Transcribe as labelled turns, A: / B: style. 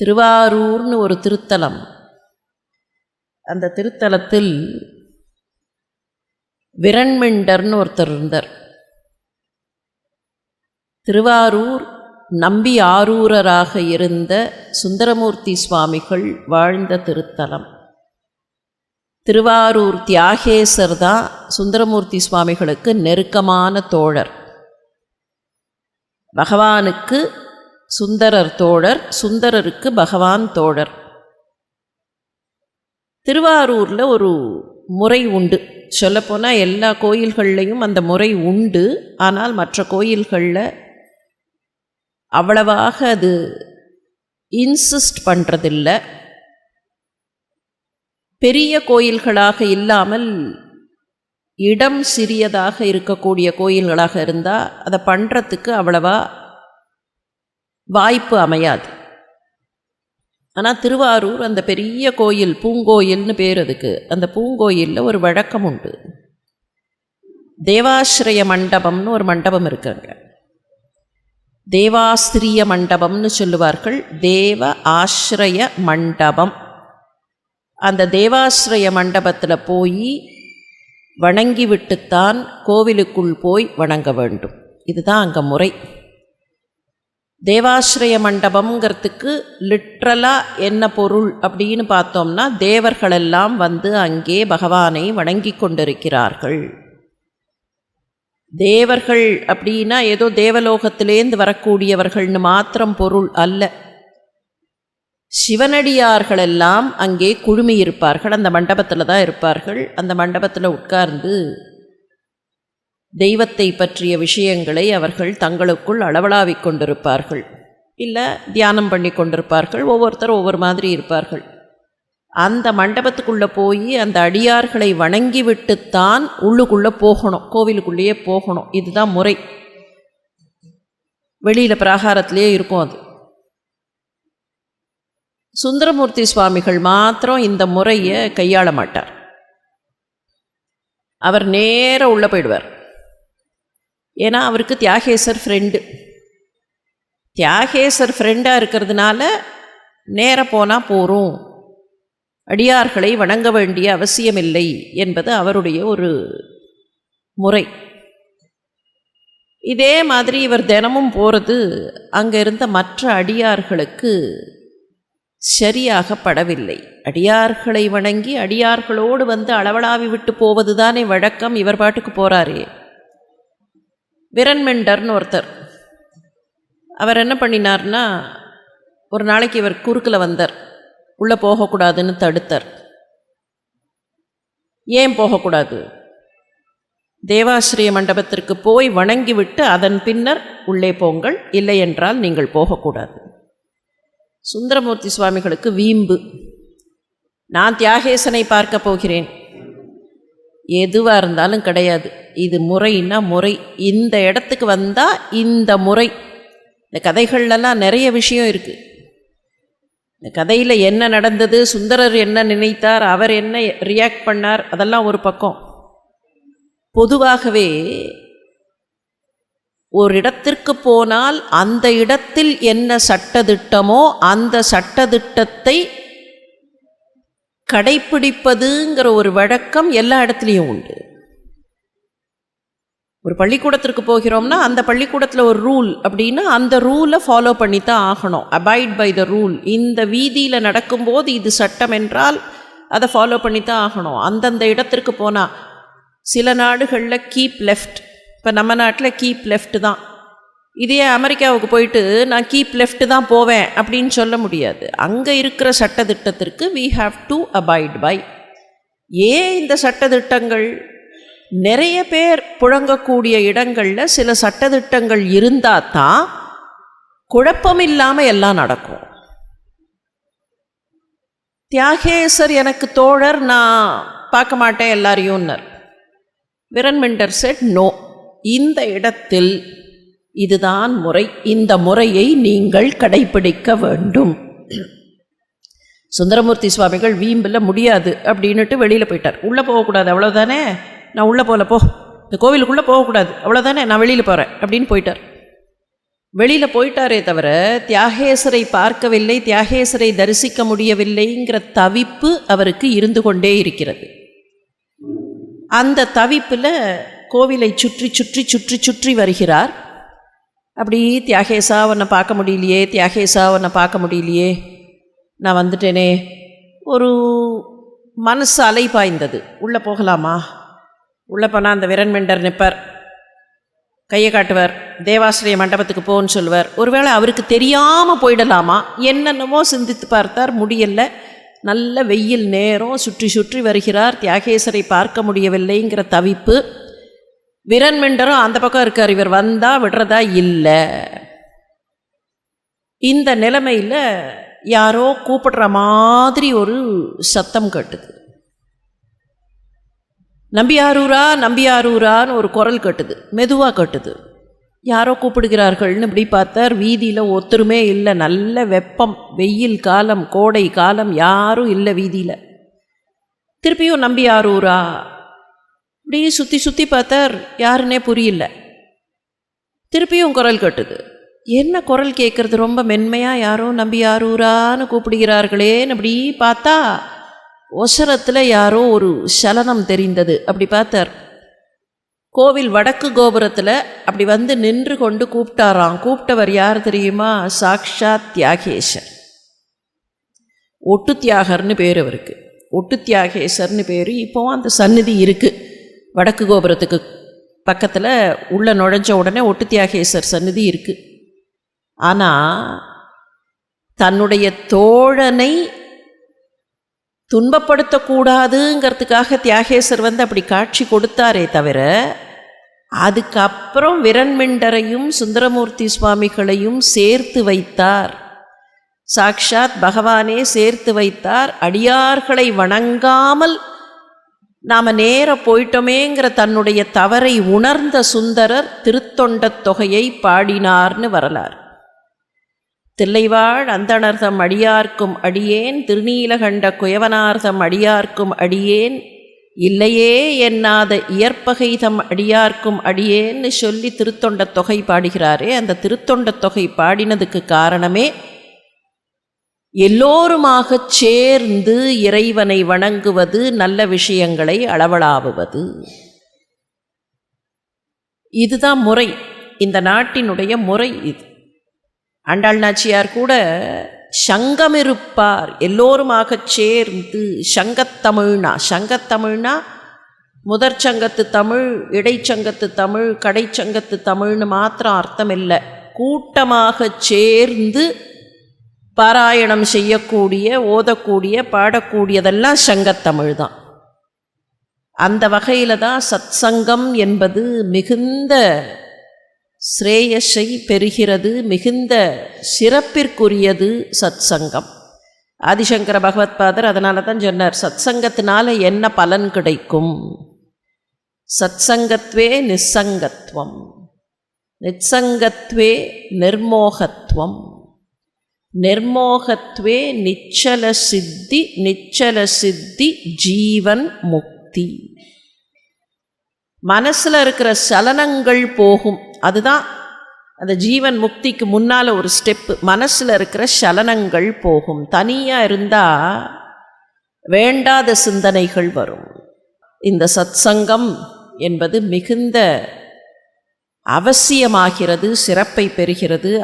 A: திருவாரூர்னு ஒரு திருத்தலம் அந்த திருத்தலத்தில் விரண்மிண்டர்னு ஒருத்தர் இருந்தார் திருவாரூர் நம்பி ஆரூரராக இருந்த சுந்தரமூர்த்தி சுவாமிகள் வாழ்ந்த திருத்தலம் திருவாரூர் தியாகேசர் தான் சுந்தரமூர்த்தி சுவாமிகளுக்கு நெருக்கமான தோழர் பகவானுக்கு சுந்தரர் தோழர் சுந்தரருக்கு பகவான் தோழர் திருவாரூரில் ஒரு முறை உண்டு சொல்லப்போனால் எல்லா கோயில்கள்லையும் அந்த முறை உண்டு ஆனால் மற்ற கோயில்களில் அவ்வளவாக அது இன்சிஸ்ட் பண்ணுறதில்லை பெரிய கோயில்களாக இல்லாமல் இடம் சிறியதாக இருக்கக்கூடிய கோயில்களாக இருந்தால் அதை பண்ணுறதுக்கு அவ்வளவா வாய்ப்பு அமையாது ஆனால் திருவாரூர் அந்த பெரிய கோயில் பூங்கோயில்னு பேர் அதுக்கு அந்த பூங்கோயிலில் ஒரு வழக்கம் உண்டு தேவாசிரிய மண்டபம்னு ஒரு மண்டபம் இருக்காங்க தேவாஸ்திரிய மண்டபம்னு சொல்லுவார்கள் தேவ ஆசிரிய மண்டபம் அந்த தேவாசிரிய மண்டபத்தில் போய் வணங்கிவிட்டுத்தான் கோவிலுக்குள் போய் வணங்க வேண்டும் இதுதான் அங்கே முறை தேவாசிரய மண்டபம்ங்கிறதுக்கு லிட்ரலாக என்ன பொருள் அப்படின்னு பார்த்தோம்னா தேவர்களெல்லாம் வந்து அங்கே பகவானை வணங்கி கொண்டிருக்கிறார்கள் தேவர்கள் அப்படின்னா ஏதோ தேவலோகத்திலேந்து வரக்கூடியவர்கள்னு மாத்திரம் பொருள் அல்ல சிவனடியார்களெல்லாம் அங்கே குழுமியிருப்பார்கள் அந்த மண்டபத்தில் தான் இருப்பார்கள் அந்த மண்டபத்தில் உட்கார்ந்து தெய்வத்தை பற்றிய விஷயங்களை அவர்கள் தங்களுக்குள் அளவலாவிக் கொண்டிருப்பார்கள் இல்லை தியானம் பண்ணி கொண்டிருப்பார்கள் ஒவ்வொருத்தரும் ஒவ்வொரு மாதிரி இருப்பார்கள் அந்த மண்டபத்துக்குள்ளே போய் அந்த அடியார்களை விட்டுத்தான் உள்ளுக்குள்ளே போகணும் கோவிலுக்குள்ளேயே போகணும் இதுதான் முறை வெளியில் பிராகாரத்திலேயே இருக்கும் அது சுந்தரமூர்த்தி சுவாமிகள் மாத்திரம் இந்த முறையை கையாள மாட்டார் அவர் நேராக உள்ளே போயிடுவார் ஏன்னா அவருக்கு தியாகேசர் ஃப்ரெண்டு தியாகேசர் ஃப்ரெண்டாக இருக்கிறதுனால நேர போனால் போகிறோம் அடியார்களை வணங்க வேண்டிய அவசியமில்லை என்பது அவருடைய ஒரு முறை இதே மாதிரி இவர் தினமும் போகிறது அங்கே இருந்த மற்ற அடியார்களுக்கு சரியாக படவில்லை அடியார்களை வணங்கி அடியார்களோடு வந்து அளவலாவி விட்டு போவது தானே வழக்கம் இவர் பாட்டுக்கு போகிறாரே விரன்மெண்டர்னு ஒருத்தர் அவர் என்ன பண்ணினார்னா ஒரு நாளைக்கு இவர் குறுக்கில் வந்தார் உள்ளே போகக்கூடாதுன்னு தடுத்தார் ஏன் போகக்கூடாது தேவாசிரிய மண்டபத்திற்கு போய் வணங்கிவிட்டு அதன் பின்னர் உள்ளே போங்கள் இல்லை என்றால் நீங்கள் போகக்கூடாது சுந்தரமூர்த்தி சுவாமிகளுக்கு வீம்பு நான் தியாகேசனை பார்க்க போகிறேன் எதுவாக இருந்தாலும் கிடையாது இது முறைன்னா முறை இந்த இடத்துக்கு வந்தால் இந்த முறை இந்த கதைகள்லாம் நிறைய விஷயம் இருக்குது இந்த கதையில் என்ன நடந்தது சுந்தரர் என்ன நினைத்தார் அவர் என்ன ரியாக்ட் பண்ணார் அதெல்லாம் ஒரு பக்கம் பொதுவாகவே ஒரு இடத்திற்கு போனால் அந்த இடத்தில் என்ன சட்டத்திட்டமோ அந்த சட்டத்திட்டத்தை கடைப்பிடிப்பதுங்கிற ஒரு வழக்கம் எல்லா இடத்துலையும் உண்டு ஒரு பள்ளிக்கூடத்திற்கு போகிறோம்னா அந்த பள்ளிக்கூடத்தில் ஒரு ரூல் அப்படின்னா அந்த ரூலை ஃபாலோ பண்ணி தான் ஆகணும் அபாய்ட் பை த ரூல் இந்த வீதியில் நடக்கும்போது இது சட்டம் என்றால் அதை ஃபாலோ பண்ணி தான் ஆகணும் அந்தந்த இடத்திற்கு போனால் சில நாடுகளில் கீப் லெஃப்ட் இப்போ நம்ம நாட்டில் கீப் லெஃப்ட் தான் இதே அமெரிக்காவுக்கு போயிட்டு நான் கீப் லெஃப்ட் தான் போவேன் அப்படின்னு சொல்ல முடியாது அங்கே இருக்கிற சட்டத்திட்டத்திற்கு we have to abide by ஏன் இந்த சட்டத்திட்டங்கள் நிறைய பேர் புழங்கக்கூடிய இடங்களில் சில சட்டத்திட்டங்கள் இருந்தால் தான் குழப்பம் இல்லாமல் எல்லாம் நடக்கும் தியாகேசர் எனக்கு தோழர் நான் பார்க்க மாட்டேன் எல்லாரையும்னர் விரன்மெண்டர் செட் நோ இந்த இடத்தில் இதுதான் முறை இந்த முறையை நீங்கள் கடைபிடிக்க வேண்டும் சுந்தரமூர்த்தி சுவாமிகள் வீம்பில் முடியாது அப்படின்னுட்டு வெளியில் போயிட்டார் உள்ளே போகக்கூடாது அவ்வளோதானே நான் உள்ளே போகல போ இந்த கோவிலுக்குள்ளே போகக்கூடாது அவ்வளோதானே நான் வெளியில் போகிறேன் அப்படின்னு போயிட்டார் வெளியில் போயிட்டாரே தவிர தியாகேசரை பார்க்கவில்லை தியாகேசரை தரிசிக்க முடியவில்லைங்கிற தவிப்பு அவருக்கு இருந்து கொண்டே இருக்கிறது அந்த தவிப்பில் கோவிலை சுற்றி சுற்றி சுற்றி சுற்றி வருகிறார் அப்படி தியாகேசா உன்னை பார்க்க முடியலையே தியாகேசா உன்னை பார்க்க முடியலையே நான் வந்துட்டேனே ஒரு மனசு பாய்ந்தது உள்ளே போகலாமா உள்ளே போனால் அந்த விரண்மெண்டர் மெண்டர் நிற்பார் கையை காட்டுவார் தேவாசிரிய மண்டபத்துக்கு போன்னு சொல்லுவார் ஒருவேளை அவருக்கு தெரியாமல் போயிடலாமா என்னென்னமோ சிந்தித்து பார்த்தார் முடியலை நல்ல வெயில் நேரம் சுற்றி சுற்றி வருகிறார் தியாகேசரை பார்க்க முடியவில்லைங்கிற தவிப்பு விரன் மெண்டரும் அந்த பக்கம் இருக்கார் இவர் வந்தால் விடுறதா இல்லை இந்த நிலைமையில் யாரோ கூப்பிடுற மாதிரி ஒரு சத்தம் கட்டுது நம்பியாரூரா நம்பியாரூரான்னு ஒரு குரல் கட்டுது மெதுவாக கட்டுது யாரோ கூப்பிடுகிறார்கள்னு இப்படி பார்த்தார் வீதியில் ஒத்துருமே இல்லை நல்ல வெப்பம் வெயில் காலம் கோடை காலம் யாரும் இல்லை வீதியில் திருப்பியும் நம்பியாரூரா இப்படியே சுற்றி சுற்றி பார்த்தா யாருன்னே புரியல திருப்பியும் குரல் கட்டுது என்ன குரல் கேட்குறது ரொம்ப மென்மையாக யாரோ நம்பி யாரூரான்னு கூப்பிடுகிறார்களேன்னு அப்படி பார்த்தா ஒசரத்தில் யாரோ ஒரு சலனம் தெரிந்தது அப்படி பார்த்தார் கோவில் வடக்கு கோபுரத்தில் அப்படி வந்து நின்று கொண்டு கூப்பிட்டாராம் கூப்பிட்டவர் யார் தெரியுமா சாக்ஷா தியாகேஷர் ஒட்டு தியாகர்னு பேர் அவருக்கு ஒட்டு தியாகேசர்னு பேர் இப்போவும் அந்த சந்நிதி இருக்குது வடக்கு கோபுரத்துக்கு பக்கத்தில் உள்ளே நுழைஞ்ச உடனே ஒட்டு தியாகேசர் சந்நிதி இருக்குது ஆனால் தன்னுடைய தோழனை துன்பப்படுத்தக்கூடாதுங்கிறதுக்காக தியாகேசர் வந்து அப்படி காட்சி கொடுத்தாரே தவிர அதுக்கப்புறம் விரண்மிண்டரையும் சுந்தரமூர்த்தி சுவாமிகளையும் சேர்த்து வைத்தார் சாக்ஷாத் பகவானே சேர்த்து வைத்தார் அடியார்களை வணங்காமல் நாம் நேர போயிட்டோமேங்கிற தன்னுடைய தவறை உணர்ந்த சுந்தரர் திருத்தொண்டத் தொகையை பாடினார்னு வரலாறு தில்லைவாழ் அந்தணர்தம் அடியார்க்கும் அடியேன் திருநீலகண்ட குயவனார்தம் அடியார்க்கும் அடியேன் இல்லையே என்னாத இயற்பகைதம் அடியார்க்கும் அடியேன்னு சொல்லி திருத்தொண்டத் தொகை பாடுகிறாரே அந்த திருத்தொண்டத் தொகை பாடினதுக்கு காரணமே எல்லோருமாக சேர்ந்து இறைவனை வணங்குவது நல்ல விஷயங்களை அளவலாவுவது இதுதான் முறை இந்த நாட்டினுடைய முறை இது அண்டாள் நாச்சியார் கூட சங்கமிருப்பார் எல்லோருமாக சேர்ந்து சங்கத்தமிழ்னா சங்கத்தமிழ்னா முதற் சங்கத்து தமிழ் இடைச்சங்கத்து தமிழ் கடைச்சங்கத்து தமிழ்னு மாத்திரம் அர்த்தம் இல்லை கூட்டமாக சேர்ந்து பாராயணம் செய்யக்கூடிய ஓதக்கூடிய பாடக்கூடியதெல்லாம் சங்கத்தமிழ் தான் அந்த வகையில் தான் சத் சங்கம் என்பது மிகுந்த ஸ்ரேயஸை பெறுகிறது மிகுந்த சிறப்பிற்குரியது சத் சங்கம் ஆதிசங்கர பகவத் பாதர் அதனால தான் சொன்னார் சத் சங்கத்தினால என்ன பலன் கிடைக்கும் சத் சங்கத்வே நிசங்கத்துவம் நிச்சங்கத்வே நிர்மோகத்துவம் நிர்மோகத்வே நிச்சல சித்தி நிச்சல சித்தி ஜீவன் முக்தி மனசில் இருக்கிற சலனங்கள் போகும் அதுதான் அந்த ஜீவன் முக்திக்கு முன்னால் ஒரு ஸ்டெப்பு மனசில் இருக்கிற சலனங்கள் போகும் தனியாக இருந்தால் வேண்டாத சிந்தனைகள் வரும் இந்த சத்சங்கம் என்பது மிகுந்த அவசியமாகிறது சிறப்பை பெறுகிறது